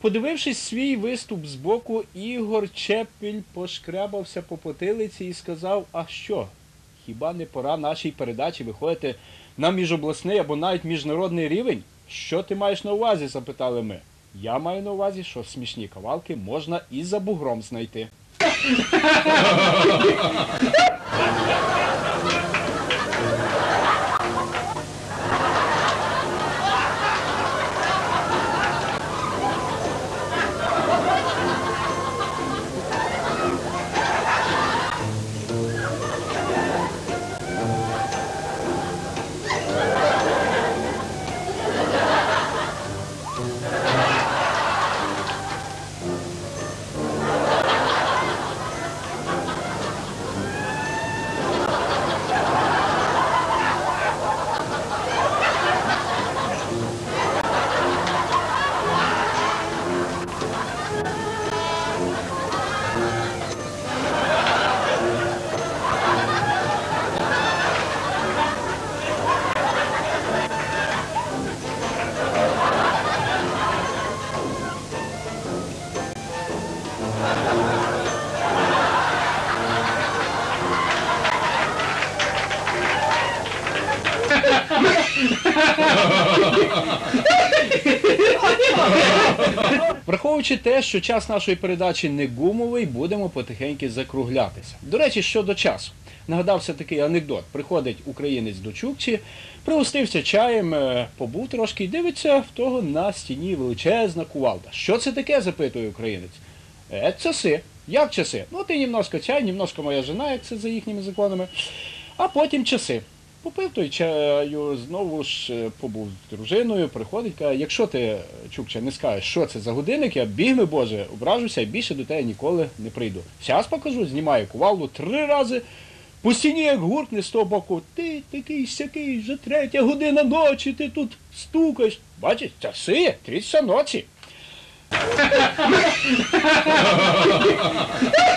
Подивившись свій виступ збоку, Ігор Чепіль пошкрябався по потилиці і сказав: А що? Хіба не пора нашій передачі виходити на міжобласний або навіть міжнародний рівень? Що ти маєш на увазі? запитали ми. Я маю на увазі, що смішні кавалки можна і за бугром знайти. Враховуючи те, що час нашої передачі не гумовий, будемо потихеньки закруглятися. До речі, щодо часу. Нагадався такий анекдот. Приходить українець до Чукчі, пригостився чаєм, е, побув трошки і дивиться в того на стіні величезна кувалда. Що це таке? запитує українець. Е, часи. Як часи? Ну, ти немножко чай, немножко моя жена, як це за їхніми законами. А потім часи. Попив той чаю, знову ж е, побув з дружиною, приходить, каже, якщо ти, Чукча, не скажеш, що це за годинник, я бігми, Боже, ображуся і більше до тебе ніколи не прийду. Зараз покажу, знімаю кувалду три рази, по стіні як гуркне з того боку, ти такий сякий, вже третя година ночі, ти тут стукаєш. Бачиш, часи, тридцять ночі. ハハハハ!